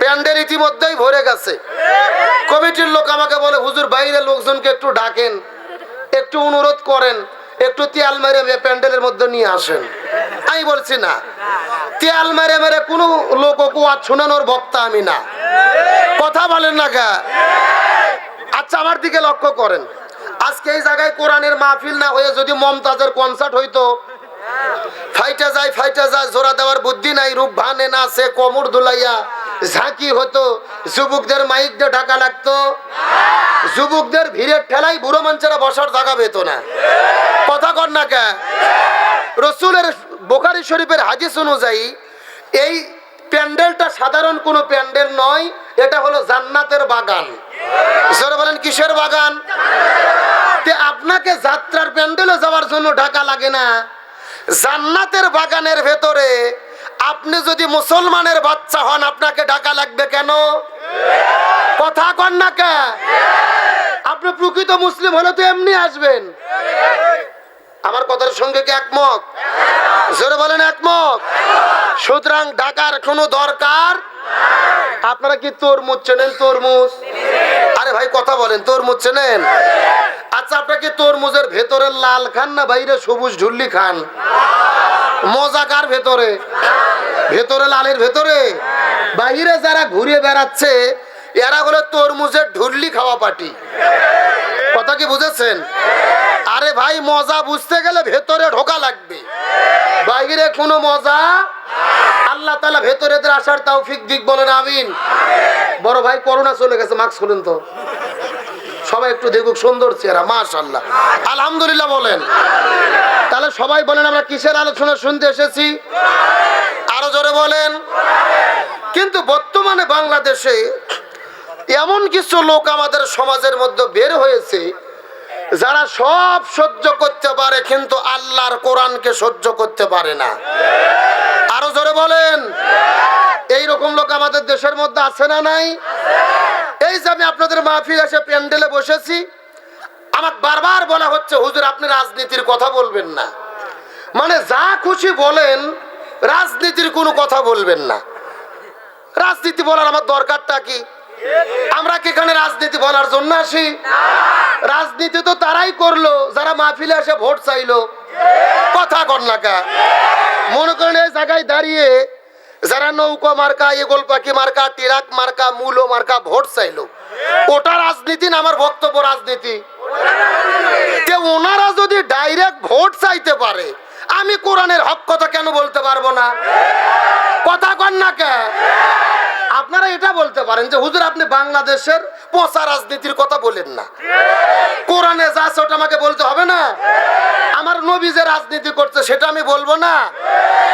প্যান্ডেল ইতিমধ্যেই ভরে গেছে। কমিটির লোক আমাকে বলে, হুজুর, বাইরে লোকজনকে একটু ডাকেন, একটু অনুরোধ করেন, একটু তেল মেরে প্যান্ডেলের মধ্যে নিয়ে আসেন। আমি বলছি, না, তেল মেরে মেরে কোনো লোক কুয়া শোনানোর বক্তা আমি না। কথা বলেন না কা? আচ্ছা আমার দিকে লক্ষ্য করেন। আজকে এই জায়গায় কোরআনের মাহফিল না হয়ে যদি মমতাজের কনসার্ট হইতো ফাইটা যায় ফাইটা যায়, জোড়া দেওয়ার বুদ্ধি নাই, রূপ ভানে না, সে কোমর দুলাইয়া ঝাঁকি হতো। যুবকদের মাইক দিয়ে ঢাকা লাগতো। যুবকদের ভিড়ের ঠেলাই বুড়ো মানুষেরা বসার জায়গা পেত না। কথা কর না কে? রসুলের বোকারি শরীফের হাদিস অনুযায়ী, এই প্যান্ডেলটা সাধারণ কোনো প্যান্ডেল নয়, এটা হলো জান্নাতের বাগান। জোরে বলেন, কিসের বাগান? তে আপনাকে যাত্রার প্যান্ডেলে যাওয়ার জন্য ঢাকা লাগে না। জান্নাতের বাগানের ভেতরে আপনি যদি মুসলমানের বাচ্চা হন, আপনাকে ঢাকা লাগবে কেন? কথা কন না কে? আপনি প্রকৃত মুসলিম হলে তো এমনি আসবেন। আমার কথার সঙ্গে কি একমত? জোরে বলেন একমত। সুতরাং ঢাকার কোনো দরকার? আপনারা কি তরমুজ চেনেন? তরমুজ? আরে ভাই, কথা বলেন, তরমুজ চেনেন? আচ্ছা আপনারা কি তরমুজের ভেতরে লাল খান না বাইরে সবুজ ঢুল্লি খান? মজাকার ভেতরে? ভেতরে লালের ভেতরে? বাইরে যারা ঘুরে বেড়াচ্ছে, এরা হলো তরমুজের ঢুল্লি খাওয়া পাটি কথা কি বুঝেছেন? আরে ভাই, মজা বুঝতে গেলে ভেতরে ঢোকা লাগবে। বাইরে কোনো মজা? আল্লাহ তালা ভেতরে আসার ফিক দিক বলেন, আমিন। বড় ভাই, করোনা চলে গেছে, মাস্ক খুলেন তো। সবাই একটু দেখুক সুন্দর চেহারা মাশাল্লাহ আলহামদুলিল্লাহ বলেন। তাহলে সবাই বলেন, আমরা কিসের আলোচনা শুনতে এসেছি? আরও জোরে বলেন। কিন্তু বর্তমানে বাংলাদেশে এমন কিছু লোক আমাদের সমাজের মধ্যে বের হয়েছে, যারা সব সহ্য করতে পারে, কিন্তু আল্লাহর কোরআনকে সহ্য করতে পারে না। আরও জোরে বলেন। এই রকম লোক আমাদের দেশের মধ্যে আছে না নাই? এই যে আমি আপনাদের মাহফিল এসে প্যান্ডেলে বসেছি আমার বারবার বলা হচ্ছে, হুজুর, আপনি রাজনীতির কথা বলবেন না। মানে যা খুশি বলেন, রাজনীতির কোনো কথা বলবেন না। রাজনীতি বলার আমার দরকারটা কি? আমরা কি এখানে রাজনীতি বলার জন্য আসি? রাজনীতি তো তারাই করল, যারা মাহফিলে এসে ভোট চাইলো। কথা কর না মনে করেন এই জায়গায় দাঁড়িয়ে যারা নৌকা মার্কা এগোল পাখি মার্কা টিরাক মার্কা মূলো মার্কা ভোট চাইলো ওটা রাজনীতি না আমার বক্তব্য রাজনীতি যে ওনারা যদি ডাইরেক্ট ভোট চাইতে পারে আমি কোরআনের হক কথা কেন বলতে পারব না কথা কন না কে আপনারা এটা বলতে পারেন যে, হুজুর, আপনি বাংলাদেশের পচা রাজনীতির কথা বলেন না। কোরআনে যা আছে ওটা আমাকে বলতে হবে না? আমার নবী যে রাজনীতি করছে, সেটা আমি বলব না।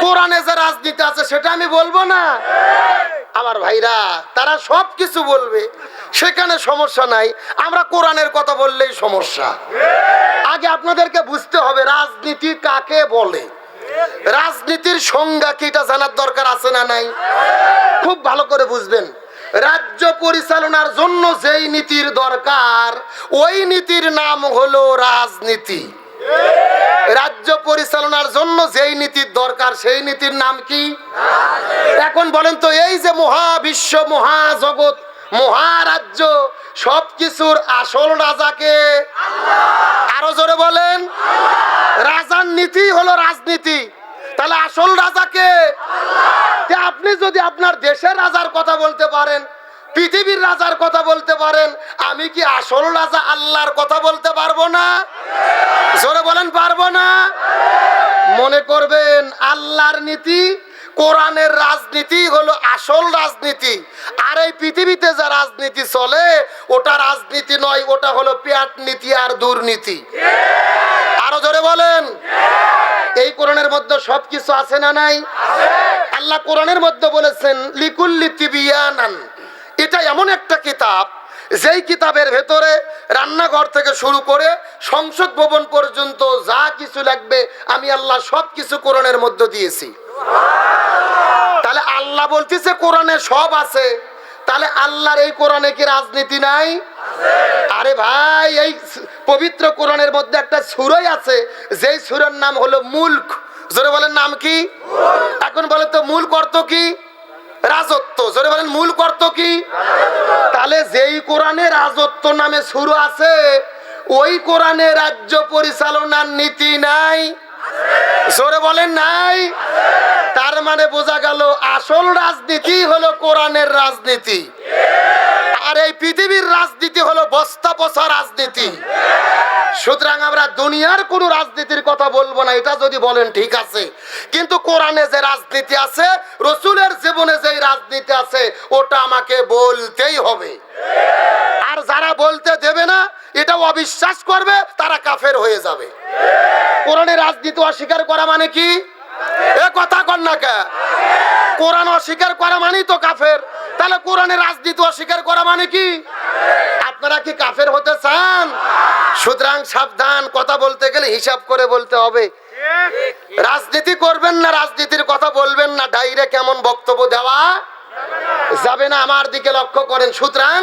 কোরআনে যে রাজনীতি আছে, সেটা আমি বলব না। আমার ভাইরা, তারা সব কিছু বলবে। সেখানে সমস্যা নাই। আমরা কোরআনের কথা বললেই সমস্যা। আগে আপনাদেরকে বুঝতে হবে রাজনীতি কাকে বলে। রাজনীতির সংজ্ঞা কি এটা জানার দরকার আছে না নাই? খুব ভালো করে বুঝবেন। রাজ্য পরিচালনার জন্য যেই নীতির দরকার, ওই নীতির নাম হলো রাজনীতি। রাজ্য পরিচালনার জন্য যেই নীতির দরকার, সেই নীতির নাম কি? এখন বলেন তো, এই যে মহাবিশ্ব, মহাজগৎ, মহারাজ্য সবকিছুর আসল রাজাকে আরও জোরে বলেন। রাজার নীতি হলো রাজনীতি। তাহলে আসল রাজাকে আপনি যদি আপনার দেশের রাজার কথা বলতে পারেন পৃথিবীর রাজার কথা বলতে পারেন আমি কি আসল রাজা আল্লাহর কথা বলতে পারব না? জোরে বলেন পারব না? মনে করবেন আল্লাহর নীতি কোরআনের রাজনীতি হলো আসল রাজনীতি। আর এই পৃথিবীতে যা রাজনীতি চলে, ওটা রাজনীতি নয়, ওটা হলো পেট নীতি আর দুর্নীতি। আরও জোরে বলেন। এই কোরআনের মধ্যে সবকিছু আছে না নাই? আল্লাহ কোরআনের মধ্যে বলেছেন, লিকুল্লি তিবিয়ানান। এটা এমন একটা কিতাব, যেই কিতাবের ভেতরে রান্নাঘর থেকে শুরু করে সংসদ ভবন পর্যন্ত যা কিছু লাগবে, আমি আল্লাহ সব কিছু কোরআনের মধ্যে দিয়েছি। আল্লাহ বলতেছে, কোরআনে সব আছে। তাহলে আল্লাহর এই কোরআনে কি রাজনীতি নাই? আরে ভাই, এই পবিত্র কোরআনের মধ্যে একটা সুরই আছে, যেই সুরের নাম হলো মুল্ক। জোরে বলেন নাম কি? এখন বলে তো মূল অর্থ কি? রাজত্ব। জোরে বলেন মূল কর্ত কি? তাহলে যেই কোরআনে রাজত্ব নামে শুরু আছে, ওই কোরআনে রাজ্য পরিচালনার নীতি নাই। জোরে বলেন নাই? তার মানে বোঝা গেল আসল রাজনীতি হলো কোরআনের রাজনীতি। আর এই পৃথিবীর রাজনীতি হলো বস্তা পচা রাজনীতি। সুতরাং আমরা দুনিয়ার কোনো রাজনীতির কথা বলব না, এটা যদি বলেন ঠিক আছে। কিন্তু কোরআনে যে রাজনীতি আছে, রসুলের জীবনে যে রাজনীতি আছে, ওটা আমাকে বলতেই হবে। আর যারা বলতে দেবে না এটা অবিশ্বাস করবে, তারা কাফের হয়ে যাবে। কোরআনের রাজনীতি অস্বীকার করা মানে কি? এ কথা কর না কে? কোরআন অস্বীকার করা মানেই তো কাফের। তাহলে কোরআনের রাজনীতি অস্বীকার করা মানে কি? আপনারা কি কাফের হতে চান? সুতরাং সাবধান, কথা বলতে গেলে হিসাব করে বলতে হবে। রাজনীতি করবেন না, রাজনীতির কথা বলবেন না ডাইরে কেমন বক্তব্য দেওয়া যাবে না। আমার দিকে লক্ষ্য করেন, সুতরাং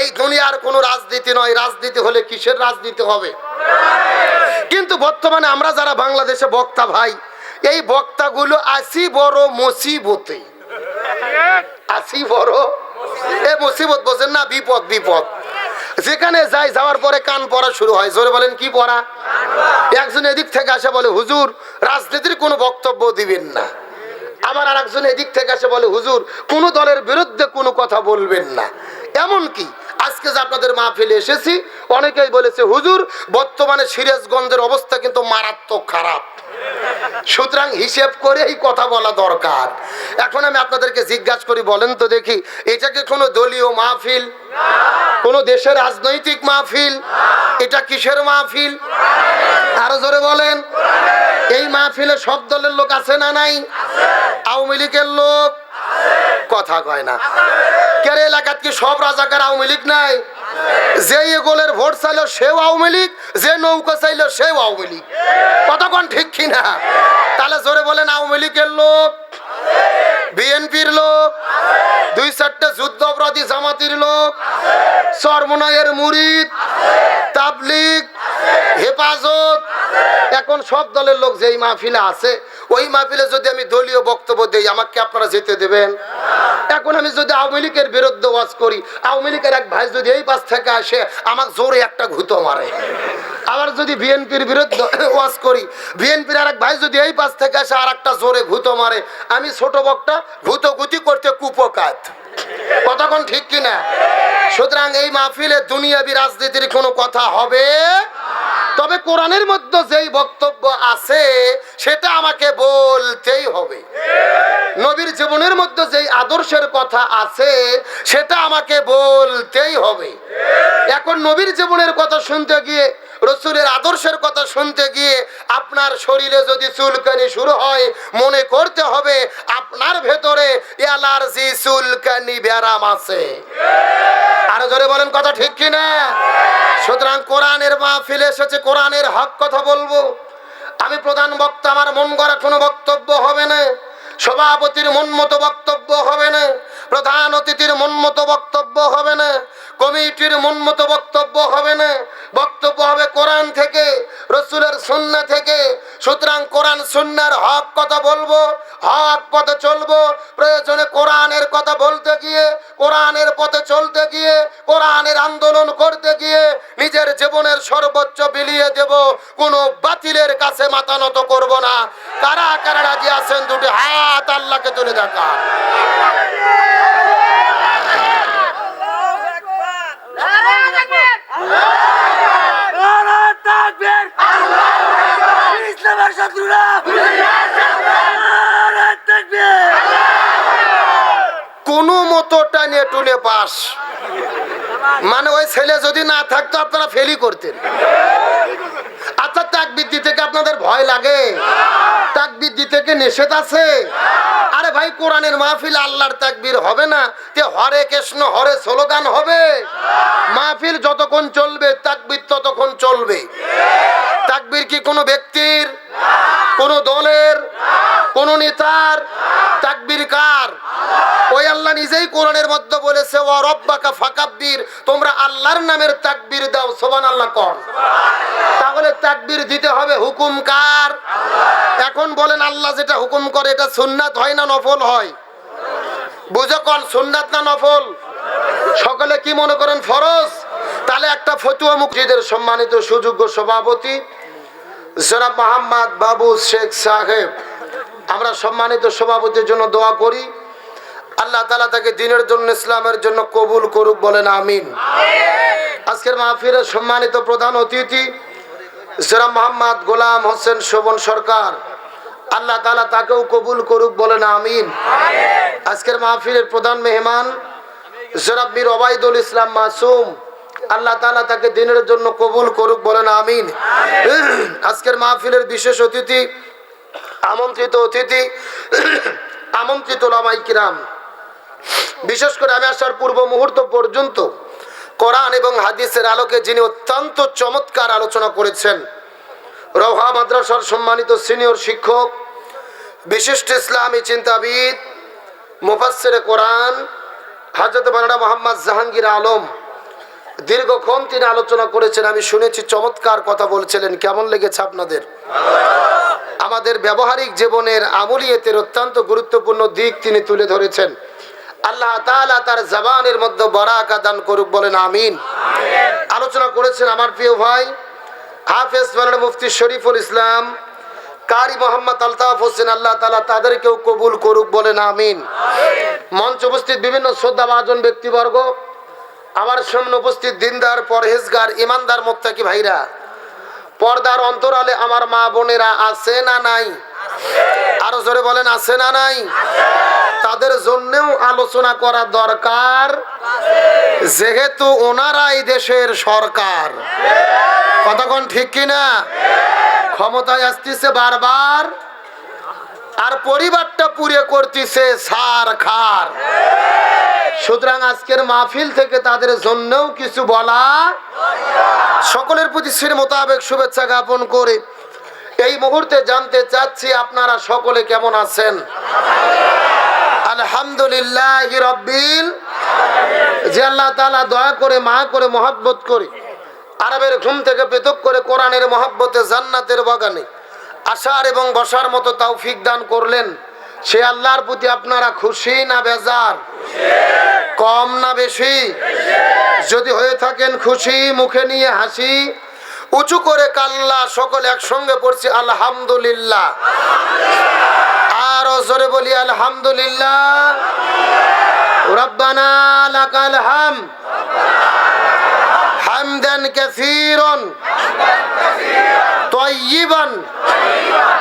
এই দুনিয়ার কোনো রাজনীতি নয়। রাজনীতি হলে কিসের রাজনীতি হবে? কিন্তু বর্তমানে আমরা যারা বাংলাদেশে বক্তা ভাই এই বক্তাগুলো আসি বড় মুসিবতে। আসি বড় এ মুসিবত বোঝেন না, বিপদ বিপদ। যেখানে যাই, যাওয়ার পরে কান পড়া শুরু হয়। জোরে বলেন, কি পড়া একজন এদিক থেকে আসে বলে, হুজুর, রাজনীতির কোনো বক্তব্য দিবেন না। আমার আর একজন এদিক থেকে আসে বলে, হুজুর, কোন দলের বিরুদ্ধে কোনো কথা বলবেন না। এমন কি আজকে যে আপনাদের মা ফেলে এসেছি, অনেকেই বলেছে, হুজুর, বর্তমানে সিরাজগঞ্জের অবস্থা কিন্তু মারাত্মক খারাপ। সুতরাং হিসেব করে এই কথা বলা দরকার। এখন আমি আপনাদেরকে জিজ্ঞাসা করি, বলেন তো দেখি এটাকে কোনো দলীয় মাহফিল? কোন দেশের রাজনৈতিক মাহফিল? এটা কিসের মাহফিল? আরও জোরে বলেন। এই মাহফিলে সব দলের লোক আছে না নাই? আওয়ামী লীগের লোক? কথা কয় না। কেরে এলাকাত কি সব রাজাকার আওয়ামী লীগ নাই? যে গোলের ভোট চাইলো সেও আওয়ামী লীগ, যে নৌকা চাইলো সেও আওয়ামী লীগ। কতক্ষণ ঠিক কিনা? তাহলে জোরে বলেন, আওয়ামী লীগের লোক, বিএনপির লোক, দুই চারটে যুদ্ধ অপরাধী জামাতির লোক চরমনায়ের মুরিদ, তাবলিগ, হেফাজত। এখন সব দলের লোক যেই মাহফিলে আছে, ওই মাহফিলে যদি আমি দলীয় বক্তব্য দিই, আমাকে আপনারা যেতে দেবেন? এখন আমি যদি আওয়ামী লীগের বিরুদ্ধে ওয়াজ করি, আওয়ামী লীগের এক ভাই যদি এই পাশ থেকে আসে আমাকে জোরে একটা ঘুতো মারে। আবার যদি বিএনপির বিরুদ্ধে ওয়াজ করি, বিএনপির আর এক ভাই যদি এই পাশ থেকে আসে আর একটা জোরে ঘুতো মারে। আমি ছোট বকটা ঘুতো গুতি করতে কুপকাত। কতক্ষণ ঠিক কিনা সুতরাং এই মাহফিলে দুনিয়াবি রাজনীতির কোনো কথা হবে? তবে কোরআনের মধ্যে যেই বক্তব্য আছে, সেটা আমাকে বলতেই হবে। নবীর জীবনের মধ্যে আদর্শের কথা আছে, সেটা আমাকে বলতেই হবে। এখন নবীর জীবনের কথা শুনতে গিয়ে, রসুলের আদর্শের কথা শুনতে গিয়ে আপনার শরীরে যদি চুলকানি শুরু হয়, মনে করতে হবে আপনার ভেতরে অ্যালার্জি, চুলকানি ব্যারাম আছে। আরও জোরে বলেন কথা ঠিক কিনা? সুতরাং কোরআনের মাহফিলে এসেছে, কোরআনের হক কথা বলব। আমি প্রধান বক্তা, আমার মন গড়া কোনো না সভাপতির মন মতো বক্তব্য হবে না প্রধান অতিথির মন মতো বক্তব্য হবে না কমিটির মন মতো বক্তব্য হবে না। বক্তব্য হবে কোরআন থেকে, রসুলের সুন্না থেকে। সুতরাং কোরআন সুন্নার হক কথা বলব, হক পথে চলবো। প্রয়োজনে কোরআনের কথা বলতে গিয়ে, কোরআনের পথে চলতে গিয়ে, কোরআনের আন্দোলন করতে গিয়ে নিজের জীবনের সর্বোচ্চ বিলিয়ে দেব। কোনো বাতিলের কাছে মাথা নত করব না। কারা কারা রাজি আছেন দুটি হাত আল্লাহকে তুলে দেখা। ইসলামের কোনো মতো টানিয়ে টুনে পাস। মানে ওই ছেলে যদি না থাকতো, আপনারা ফেলি করতেন। আচ্ছা তাকবিদ্যি থেকে আপনাদের ভয় লাগে। তাকবিদ্যি কি নিষেধ আছে? আরে ভাই, কোরআনের মাহফিল আল্লাহর তাকবির হবে না। তে হরে কৃষ্ণ, হরে স্লোগান হবে। মাহফিল যতক্ষণ চলবে, তাকবির ততক্ষণ চলবে। তাকবির কি কোনো ব্যক্তির, কোনো দলের? কোন নেতার তাকবীর কার? ওই আল্লাহ নিজেই কোরআনের মধ্যে বলেছে ও রব্বাকা ফাকাব্বির তোমরা আল্লাহর নামের তাকবীর দাও সোবান আল্লাহ কর তাহলে তাকবীর দিতে হবে হুকুম কার? এখন বলেন আল্লাহ যেটা হুকুম করে, এটা সুন্নাত হয় না নফল হয়? বুঝো কোন, সুন্নাত না নফল? সকলে কি মনে করেন ফরজ? তাহলে একটা ফতুয়া মুক্তিদের সম্মানিত সুযোগ্য সভাপতি, জনাব মোহাম্মদ বাবু শেখ সাহেব। আমরা সম্মানিত সভাপতির জন্য দোয়া করি। আল্লাহ তালা তাকে দিনের জন্য ইসলামের জন্য কবুল করুক বলেন আমিন। আজকের মাহফিলের সম্মানিত প্রধান অতিথি জনাব মোহাম্মদ গোলাম হোসেন শোভন সরকার আল্লাহ তালা তাকেও কবুল করুক বলেন আমিন। আজকের মাহফিলের প্রধান মেহমান জনাব মীর ওবায়দুল ইসলাম মাসুম আল্লাহ তালা তাকে দিনের জন্য কবুল করুক বলেন আমিন। আজকের মাহফিলের বিশেষ অতিথি আমন্ত্রিত অতিথি, আমন্ত্রিত লামাই কিরাম। বিশেষ করে আমি আসার পূর্ব মুহূর্ত পর্যন্ত কোরআন এবং হাদিসের আলোকে যিনি অত্যন্ত চমৎকার আলোচনা করেছেন রহা মাদ্রাসার সম্মানিত সিনিয়র শিক্ষক, বিশিষ্ট ইসলামী চিন্তাবিদ, মুফাসসির কোরআন, হাজরত বানাডা মোহাম্মদ জাহাঙ্গীর আলম, দীর্ঘক্ষণ তিনি আলোচনা করেছেন। আমি শুনেছি চমৎকার কথা বলছিলেন। কেমন লেগেছে আপনাদের? আমাদের ব্যবহারিক জীবনের আমলিয়তের অত্যন্ত গুরুত্বপূর্ণ দিক তিনি তুলে ধরেছেন। আল্লাহ তাআলা তার জবানের মধ্যে বরাকা দান করুক বলেন আমিন। আলোচনা করেছেন আমার প্রিয় ভাই হাফেজ মালানা মুফতি শরীফুল ইসলাম কারি মোহাম্মদ আলতাফ হোসেন আল্লাহ তালা তাদেরকেও কবুল করুক বলেন আমিন। মঞ্চ উপস্থিত বিভিন্ন শ্রদ্ধা ভাজন ব্যক্তিবর্গ আমার সামনে উপস্থিত দিনদার পরহেজগার ইমানদার মোত্তাকি ভাইরা। পর্দার অন্তরালে আমার মা বোনেরা আছে না নাই? আরও জোরে বলেন, আছে না নাই? তাদের জন্যেও আলোচনা করা দরকার। যেহেতু ওনারাই দেশের সরকার। কতক্ষণ ঠিক কিনা? ক্ষমতায় আসতেছে বারবার। আর পরিবারটা পুড়ে করতেছে সার খার। সুতরাং আজকের মাহফিল থেকে তাদের জন্যও কিছু বলা সকলের প্রতি সির মোতাবেক শুভেচ্ছা জ্ঞাপন করে এই মুহূর্তে জানতে চাচ্ছি আপনারা সকলে কেমন আছেন? আলহামদুলিল্লাহ রব্বিল যে আল্লাহ তালা দয়া করে, মা করে, মহাব্বত করে, আরবের ঘুম থেকে পৃথক করে কোরআনের মহাব্বতে জান্নাতের বাগানে আসার এবং বসার মতো তৌফিক দান করলেন, সে আল্লাহর প্রতি আপনারা খুশি না বেজার? কম না বেশি? যদি হয়ে থাকেন খুশি, মুখে নিয়ে হাসি, উঁচু করে কাল্লা, সকল একসঙ্গে পড়ছি, আলহামদুলিল্লাহ। আরও জোরে বলি, আলহামদুলিল্লাহ। হাম।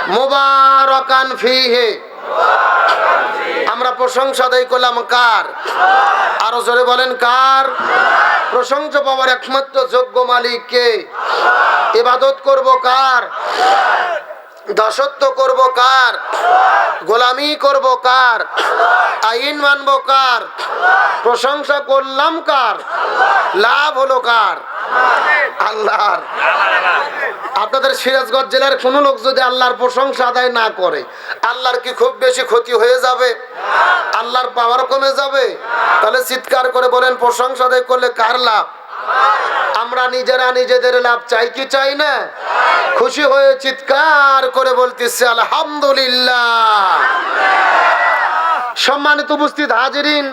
মুবারাকান ফীহি। আমরা প্রশংসা আদায় করলাম কার? আরও জোরে বলেন, কার? প্রশংসা পাওয়ার একমাত্র যোগ্য মালিক কে? ইবাদত করব কার? দাসত্ব করব কার? গোলামি করব কার? আইন মানব কার? প্রশংসা করলাম কার? লাভ হলো কার? আল্লাহর। আপনাদের সিরাজগঞ্জ জেলার কোন লোক যদি আল্লাহর প্রশংসা আদায় না করে, আল্লাহর কি খুব বেশি ক্ষতি হয়ে যাবে? আল্লাহর পাওয়ার কমে যাবে? তাহলে চিৎকার করে বলেন, প্রশংসা আদায় করলে কার লাভ? আমরা নিজেরা নিজেদের লাভ চাই কি চাই না? খুশি হয়ে চিৎকার করে বলতেছে, আলহামদুলিল্লাহ। সম্মানিত উপস্থিত হাজিরিন,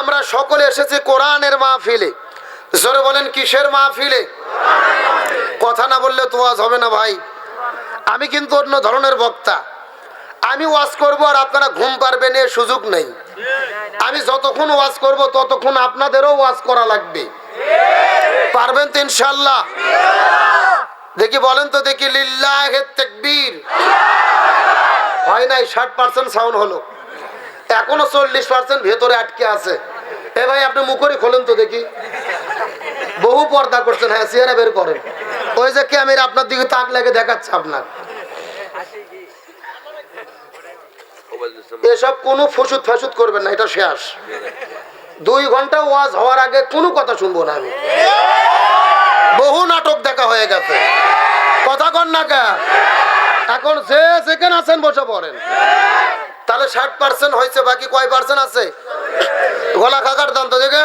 আমরা সকলে এসেছি কোরআনের মাহফিলে। জোরে বলেন, কিসের মাহফিলে? কথা না বললে তো ওয়াজ হবে না ভাই। আমি কিন্তু অন্য ধরনের বক্তা। আমি ওয়াজ করব আর আপনারা ঘুম পারবেন এর সুযোগ নেই। আমি যতক্ষণ ওয়াজ করব ততক্ষণ আপনাদেরও ওয়াজ করা লাগবে। পারবেন তো ইনশাল্লাহ দেখি বলেন তো দেখি, লিল্লাহ তেকবীর। হয় নাই, ষাট পার্সেন্ট সাউন্ড হলো। এখনও চল্লিশ পার্সেন্ট ভেতরে আটকে আছে। এ ভাই, আপনি মুখরি খোলেন তো দেখি। বহু পর্দা করছেন হ্যাঁ চেহারা বের করেন। ওই যে ক্যামেরা আপনার দিকে তাক লেগে, দেখাচ্ছে আপনার এসব কোনো ফসুদ ফাসুত করবেন না, এটা শেষ। দুই ঘণ্টা ওয়াজ হওয়ার আগে কোনো কথা শুনব না আমি। বহু নাটক দেখা হয়ে গেছে। কথা কন না এখন যে সেখানে আছেন বসে পড়েন। তাহলে ষাট পার্সেন্ট হয়েছে, বাকি কয় পার্সেন্ট আছে? গলা খাকার দাম তো, দেখে।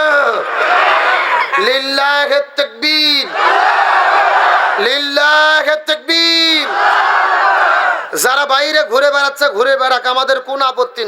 যারা বাইরে ঘুরে বেড়াচ্ছে, ঘুরে বেড়াক, আমাদের কোন আপত্তি